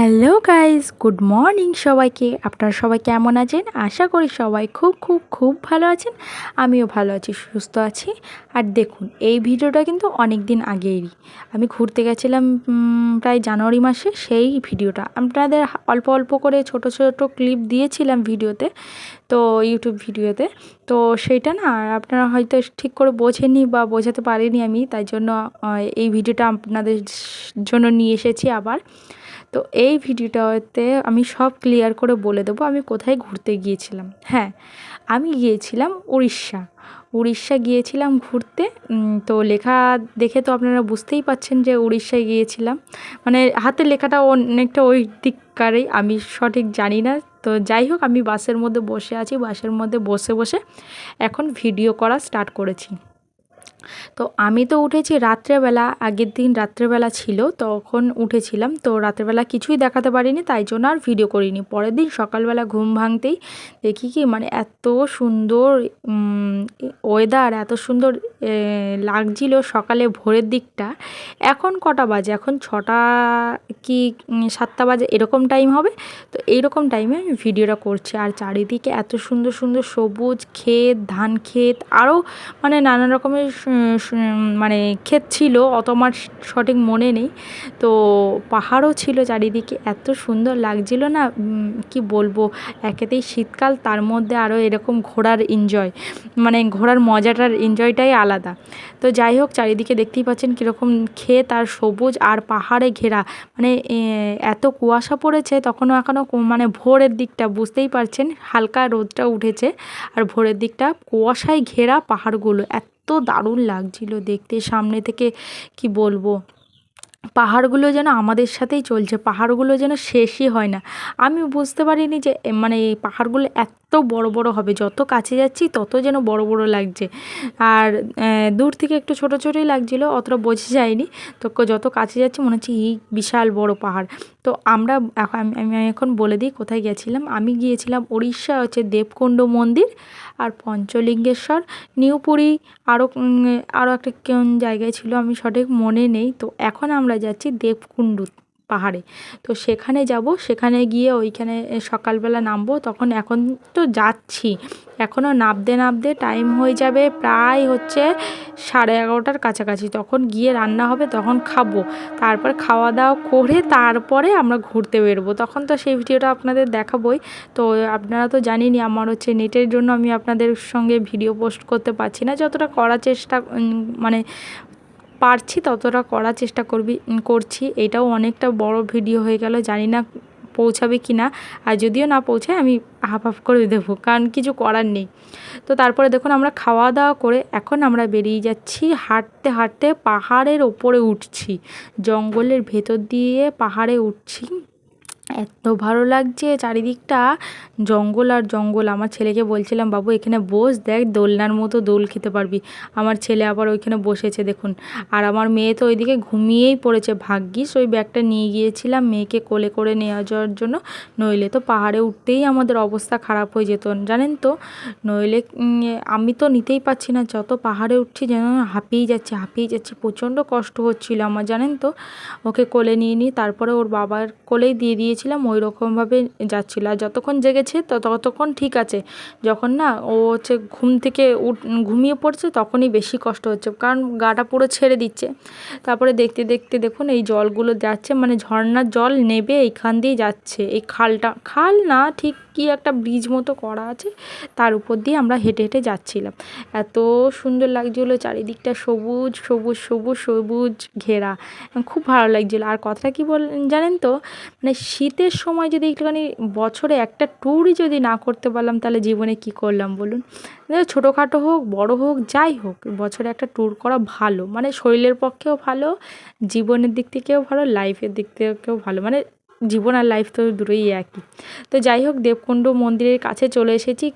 Hello guys, good morning সবাইকে। আপনারা সবাই কেমন আছেন? আশা করি সবাই খুব খুব খুব ভালো আছেন। আমিও ভালো আছি, সুস্থ আছি। আর দেখুন, এই ভিডিওটা কিন্তু অনেক দিন আগেরই। আমি ঘুরতে গেছিলাম প্রায় জানুয়ারি মাসে সেই ভিডিওটা। আপনাদের অল্প অল্প করে ছোট ছোট ক্লিপ দিয়েছিলাম ভিডিওতে, তো ইউটিউব ভিডিওতে। তো সেইটা না, আপনারা হয়তো ঠিক করে বোঝেনি বা বোঝাতে পারিনি আমি, তাই জন্য এই ভিডিওটা আপনাদের জন্য নিয়ে এসেছি আবার। তো এই ভিডিওটাতে আমি সব ক্লিয়ার করে বলে দেবো আমি কোথায় ঘুরতে গিয়েছিলাম। হ্যাঁ আমি গিয়েছিলাম উড়িষ্যা। উড়িষ্যা গিয়েছিলাম ঘুরতে। তো লেখা দেখে তো আপনারা বুঝতেই পাচ্ছেন যে উড়িষ্যায় গিয়েছিলাম। মানে হাতের লেখাটা অনেকটা ওই দিককারই, আমি সঠিক জানি না। তো যাই হোক, আমি বাসের মধ্যে বসে আছি, বাসের মধ্যে বসে বসে এখন ভিডিও করা স্টার্ট করেছি। তো আমি তো উঠেছি রাত্রেবেলা, আগের দিন রাত্রেবেলা ছিল, তখন উঠেছিলাম। তো রাত্রেবেলা কিছুই দেখাতে পারিনি, তাই জন্য আর ভিডিও করিনি। পরের দিন সকালবেলা ঘুম ভাঙতেই দেখি কি মানে এত সুন্দর ওয়েদার এত সুন্দর লাগছিল সকালে ভোরের দিকটা। এখন কটা বাজে? এখন ছটা কি সাতটা বাজে? এরকম টাইম হবে? তো এইরকম টাইমে আমি ভিডিওটা করছি। আর চারিদিকে এত সুন্দর সুন্দর সবুজ ক্ষেত, ধান ক্ষেত আরও মানে নানা রকমের মানে ক্ষেত ছিল, অত আমার সঠিক মনে নেই। তো পাহাড়ও ছিল চারিদিকে, এত সুন্দর লাগছিল না কি বলব, একেতেই শীতকাল, তার মধ্যে আরও এরকম ঘোরার এনজয় মানে ঘোরার মজাটার এনজয়টাই আলাদা। তো যাই হোক, চারিদিকে দেখতেই পাচ্ছেন কীরকম ক্ষেত আর সবুজ আর পাহাড়ে ঘেরা। মানে এত কুয়াশা পড়েছে, তখনও এখনও মানে ভোরের দিকটা বুঝতেই পারছেন, হালকা রোদটা উঠেছে, আর ভোরের দিকটা কুয়াশায় ঘেরা পাহাড়গুলো, এত দারুণ লাগছিল দেখতে। সামনে থেকে কি বলব? পাহাড়গুলো যেন আমাদের সাথেই চলছে, পাহাড়গুলো যেন শেষই হয় না। আমি বুঝতে পারিনি যে মানে এই পাহাড়গুলো এত বড় বড় হবে, যত কাছে যাচ্ছি তত যেন বড় বড় লাগছে। আর দূর থেকে একটু ছোট ছোটই লাগছিল, অতটা বোঝা যায়নি। তো যত কাছে যাচ্ছি মনে হচ্ছে এই বিশাল বড় পাহাড়। তো আমরা এখন আমি আমি এখন বলে দিই কোথায় গেছিলাম। আমি গিয়েছিলাম উড়িষ্যা হচ্ছে দেবকুণ্ড মন্দির আর পঞ্চলিঙ্গেশ্বর। নিউপুরি আরও আরও একটা কোন জায়গায় ছিল আমি সঠিক মনে নেই। তো এখন আমরা যাচ্ছি দেবকুণ্ড পাহাড়ে। তো সেখানে যাব, সেখানে গিয়ে ওইখানে সকালবেলা নামবো। তখন এখন তো যাচ্ছি। এখনও নামতে নামতে টাইম হয়ে যাবে প্রায় হচ্ছে সাড়ে এগারোটার কাছাকাছি। তখন গিয়ে রান্না হবে, তখন খাব। তারপর খাওয়া দাওয়া করে তারপরে আমরা ঘুরতে বেরবো। তখন তো সেই ভিডিওটা আপনাদের দেখাবই। তো আপনারা তো জানেনই আমার হচ্ছে নেটের জন্য আমি আপনাদের সঙ্গে ভিডিও পোস্ট করতে পারছি না। যতটা করার চেষ্টা মানে পারছি ততটা করার চেষ্টা করবি, করছি। এটাও অনেকটা বড় ভিডিও হয়ে গেল, জানি না পৌঁছাবে কি না। আর যদিও না পৌঁছায়, আমি হাফ হাফ করে দেবো, কারণ কিছু করার নেই। তো তারপরে দেখুন, আমরা খাওয়া দাওয়া করে এখন আমরা বেরিয়ে যাচ্ছি। হাঁটতে হাঁটতে পাহাড়ের ওপরে উঠছি। জঙ্গলের ভেতর দিয়ে পাহাড়ে উঠছি। এত ভালো লাগছে চারিদিকটা। জঙ্গল আর জঙ্গল। আমার ছেলেকে বলছিলাম, বাবু, এখানে বস, দেখ, দোলনার মতো দোল খেতে পারবি। আমার ছেলে আবার ওইখানে বসেছে, দেখুন। আর আমার মেয়ে তো ওইদিকে ঘুমিয়েই পড়েছে। ভাগ্যিস ওই ব্যাগটা নিয়ে গিয়েছিলাম, মেয়েকে কোলে করে নেওয়া যাওয়ার জন্য। নইলে তো পাহাড়ে উঠতেই আমাদের অবস্থা খারাপ হয়ে যেত, জানেন তো? নইলে আমি তো নিতেই পারছি না। যত পাহাড়ে উঠছি যেন হাঁপিয়েই যাচ্ছে হাঁপিয়ে যাচ্ছে। প্রচণ্ড কষ্ট হচ্ছিল আমার, জানেন তো? ওকে কোলে নিয়ে নিই তারপরে ওর বাবার কোলেই দিয়ে দিয়েছিলাম ওই রকমভাবে যাচ্ছিল। আর যতক্ষণ জেগেছে ততক্ষণ ঠিক আছে। যখন না ও হচ্ছে ঘুম থেকে উঠ, ঘুমিয়ে পড়ছে তখনই বেশি কষ্ট হচ্ছে। কারণ গাটা পুরো ছেড়ে দিচ্ছে। তারপরে দেখতে দেখতে দেখুন এই জলগুলো যাচ্ছে মানে ঝর্ণার জল নেবে এইখান দিয়ে যাচ্ছে। এই খালটা, খাল না ঠিক কি একটা ব্রিজ মতো করা আছে, তার উপর দিয়ে আমরা হেঁটে হেঁটে যাচ্ছিলাম। এত সুন্দর লাগছিল চারিদিকটা সবুজ সবুজ সবুজ সবুজ ঘেরা। খুব ভালো লাগছিল। আর কথাটা কি বল, জানেন তো? মানে শীতের সময় যদি একটুখানি বছরে একটা ট্যুরই যদি না করতে পারলাম, তাহলে জীবনে কি করলাম বলুন? ছোটোখাটো হোক, বড় হোক, যাই হোক, বছরে একটা ট্যুর করা ভালো। মানে শরীরের পক্ষেও ভালো, জীবনের দিক থেকেও ভালো লাইফের দিক থেকেও ভালো। মানে জীবন আর লাইফ তো দূরেই একই। তো যাই হোক দেবকুণ্ড মন্দিরের কাছে চলে এসেছি।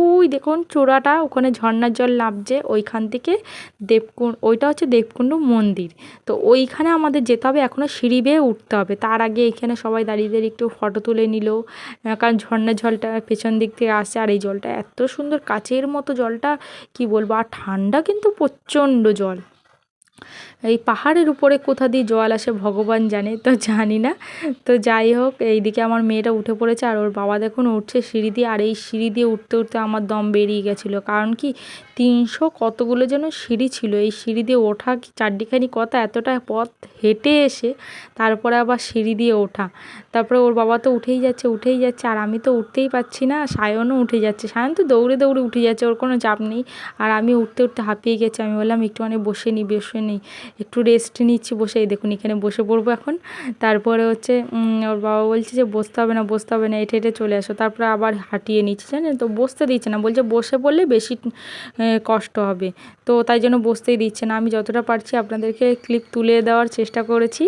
ওই দেখুন চূড়াটা, ওখানে ঝর্ণার জল নামছে। ওইখান থেকে দেবকুণ্ড ওইটা হচ্ছে দেবকুণ্ড মন্দির। তো ওইখানে আমাদের যেতে হবে এখনও সিঁড়ি বেয়ে উঠতে হবে। তার আগে এখানে সবাই দাঁড়িয়ে দাঁড়িয়ে একটু ফটো তুলে নিল। কারণ ঝর্ণার জলটা পেছন দিক থেকে আসছে, আর এই জলটা এত সুন্দর কাচের মতো জলটা, কি বলব? আর ঠান্ডা কিন্তু প্রচণ্ড জল। এই পাহাড়ের উপরে কোথা দিয়ে জল আসে ভগবান জানে, তো জানি না। তো যাই হোক, এইদিকে আমার মেয়েটা উঠে পড়েছে আর ওর বাবা দেখুন উঠছে সিঁড়ি দিয়ে, আর এই সিঁড়ি দিয়ে উঠতে উঠতে আমার দম বেরিয়ে গেছিল। কারণ কি, তিনশো কতগুলো যেন সিঁড়ি ছিল, এই সিঁড়ি দিয়ে ওঠা কি চারটিখানি কথা, এতটা পথ হেঁটে এসে তারপরে আবার সিঁড়ি দিয়ে ওঠা। তারপরে ওর বাবা তো উঠেই যাচ্ছে উঠেই যাচ্ছে, আর আমি তো উঠতেই পারছি না, সায়নও উঠে যাচ্ছে। সায়ন তো দৌড়ে দৌড়ে উঠে যাচ্ছে, ওর কোনো চাপ নেই। আর আমি উঠতে উঠতে হাঁপিয়ে গেছি, আমি বললাম, একটুখানি বসে নিই বসে নিই একটু রেস্ট নিচ্ছি বসে দেখুন, এখানে বসে পড়ব এখন। তারপরে হচ্ছে ওর বাবা বলছে যে, বসতে হবে না, বসতে হবে না, হেঁটে হেঁটে চলে আসো। তারপরে আবার হাঁটিয়ে নিচ্ছি, জানেন? তো বসতে দিচ্ছে না। বলছে, বসে পড়লে বেশি কষ্ট হবে। তো তাই জন্য বসতেই দিচ্ছে না। আমি যতটা পারছি আপনাদেরকে ক্লিপ তুলে দেওয়ার চেষ্টা করেছি।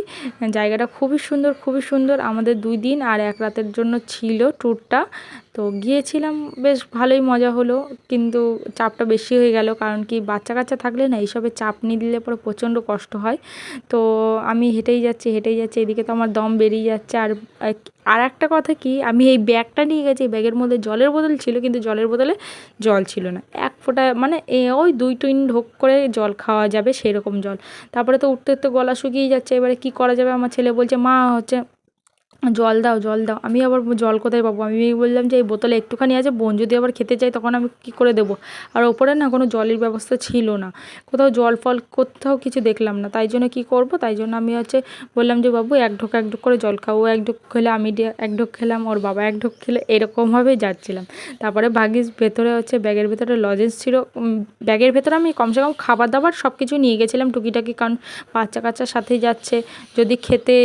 জায়গাটা খুবই সুন্দর খুবই সুন্দর। আমাদের দুই দিন আর এক রাতের জন্য ছিল ট্যুরটা তো গিয়েছিলাম, বেশ ভালোই মজা হলো, কিন্তু চাপটা বেশি হয়ে গেল, কারণ কি বাচ্চা কাচ্চা থাকলে না, এইসবে চাপ নিয়ে দিলে পরে প্রচণ্ড কষ্ট হয়। তো আমি হেঁটেই যাচ্ছি হেঁটেই যাচ্ছি, এদিকে তো আমার দম বেরিয়ে যাচ্ছে, আর আর একটা কথা কি, আমি এই ব্যাগটা নিয়ে গেছি, ব্যাগের মধ্যে জলের বোতল ছিল, কিন্তু জলের বোতলে জল ছিল না। এক ফোঁটা মানে ওই দুই টুইন ঢোক করে জল খাওয়া যাবে সেরকম জল। তারপরে তো উঠতে উঠতে গলা শুকিয়ে যাচ্ছে, এবারে কি করা যাবে? আমার ছেলে বলছে, মা হচ্ছে জল দাও জল দাও। আমি আবার জল কোথায় পাবো? আমি বললাম যে এই বোতলে একটুখানি আছে, বোন যদি আবার খেতে চাই তখন আমি কী করে দেবো? আর ওপরে না কোনো জলের ব্যবস্থা ছিল না। কোথাও জল ফল কোথাও কিছু দেখলাম না। তাই জন্য কী করব? তাই জন্য আমি হচ্ছে বললাম যে, বাবু, এক ঢোক এক ঢোক করে জল খাও। ও এক ঢোক খেলে আমি এক ঢোক খেলাম, ওর বাবা এক ঢোক খেলে এরকমভাবেই যাচ্ছিলাম। তারপরে ভাগিস ভেতরে হচ্ছে ব্যাগের ভেতরে লজেন্স ছিল। ব্যাগের ভেতরে আমি কমসে কম খাবার দাবার সব কিছু নিয়ে গেছিলাম টুকিটাকি, কারণ বাচ্চা কাচ্চার সাথেই যাচ্ছে। যদি খেতে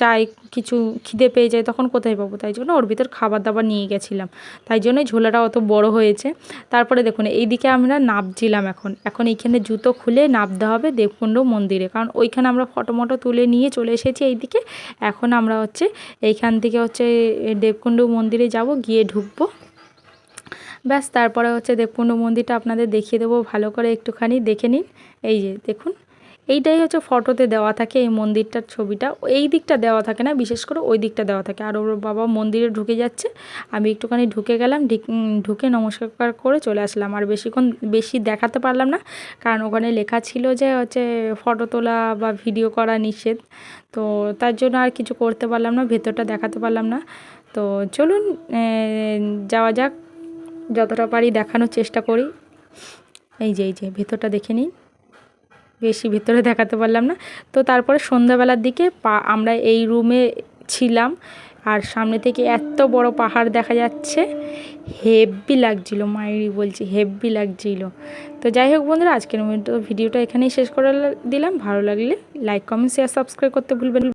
চাই কিছু খিদে পেয়ে যায়, তখন কোথায় পাবো? তাই জন্য ওর ভিতর খাবার দাবার নিয়ে গেছিলাম। তাই জন্যই ঝোলাটা অত বড় হয়েছে। তারপরে দেখুন, এইদিকে আমরা নাপছিলাম এখন। এখন এইখানে জুতো খুলে নাপতে হবে দেবকুণ্ড মন্দিরে। কারণ ওইখানে আমরা ফটো মটো তুলে নিয়ে চলে এসেছি এইদিকে। এখন আমরা হচ্ছে এইখান থেকে হচ্ছে দেবকুণ্ড মন্দিরে যাব, গিয়ে ঢুকবো। ব্যাস, তারপরে হচ্ছে দেবকুণ্ড মন্দিরটা আপনাদের দেখিয়ে দেবো। ভালো করে একটুখানি দেখে নিন। এই যে, দেখুন। এইটাই হচ্ছে ফটোতে দেওয়া থাকে, এই মন্দিরটার ছবিটা। এই দিকটা দেওয়া থাকে না, বিশেষ করে ওই দিকটা দেওয়া থাকে। আর ওর বাবা মন্দিরে ঢুকে যাচ্ছে। আমি একটুখানি ঢুকে গেলাম, ঢুকে নমস্কার করে চলে আসলাম। আর বেশিক্ষণ বেশি দেখাতে পারলাম না, কারণ ওখানে লেখা ছিল যে হচ্ছে ফটো তোলা বা ভিডিও করা নিষেধ। তো তার জন্য আর কিছু করতে পারলাম না, ভেতরটা দেখাতে পারলাম না। তো চলুন যাওয়া যাক। যতটা পারি দেখানোর চেষ্টা করি। এই যে এই যে, ভেতরটা দেখে নিই বেশি ভিতরে দেখাতে পারলাম না। তো তারপরে সন্ধ্যাবেলার দিকে পা, আমরা এই রুমে ছিলাম আর সামনে থেকে এত বড় পাহাড় দেখা যাচ্ছে। হেভি লাগছিল মায়েরই বলছি হেভি লাগছিল। তো যাই হোক বন্ধুরা, আজকের মতো ভিডিওটা এখানেই শেষ করে দিলাম। ভালো লাগলে লাইক কমেন্ট শেয়ার সাবস্ক্রাইব করতে ভুলবেন